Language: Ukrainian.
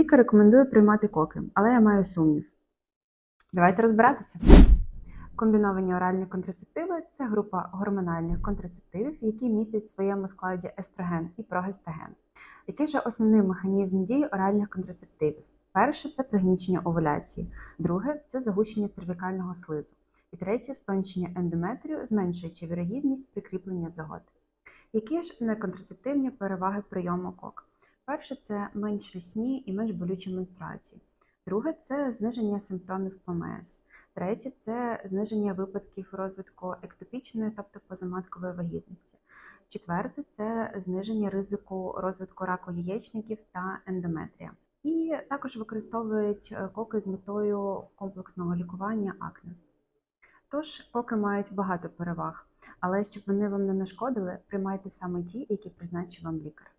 Лікар рекомендує приймати коки, але я маю сумнів. Давайте розбиратися. Комбіновані оральні контрацептиви це група гормональних контрацептивів, які містять в своєму складі естроген і прогестаген. Який же основний механізм дії оральних контрацептивів? Перше це пригнічення овуляції, друге це загущення цервікального слизу, і третє стончення ендометрію, зменшуючи вірогідність прикріплення загод. Які ж неконтрацептивні переваги прийому кок? Перше це менш рісні і менш болючі менструації. Друге це зниження симптомів ПМС. Третє це зниження випадків розвитку ектопічної, тобто позаматкової вагітності. Четверте це зниження ризику розвитку раку яєчників та ендометрія. І також використовують е, коки з метою комплексного лікування акне. Тож коки мають багато переваг, але щоб вони вам не нашкодили, приймайте саме ті, які призначив вам лікар.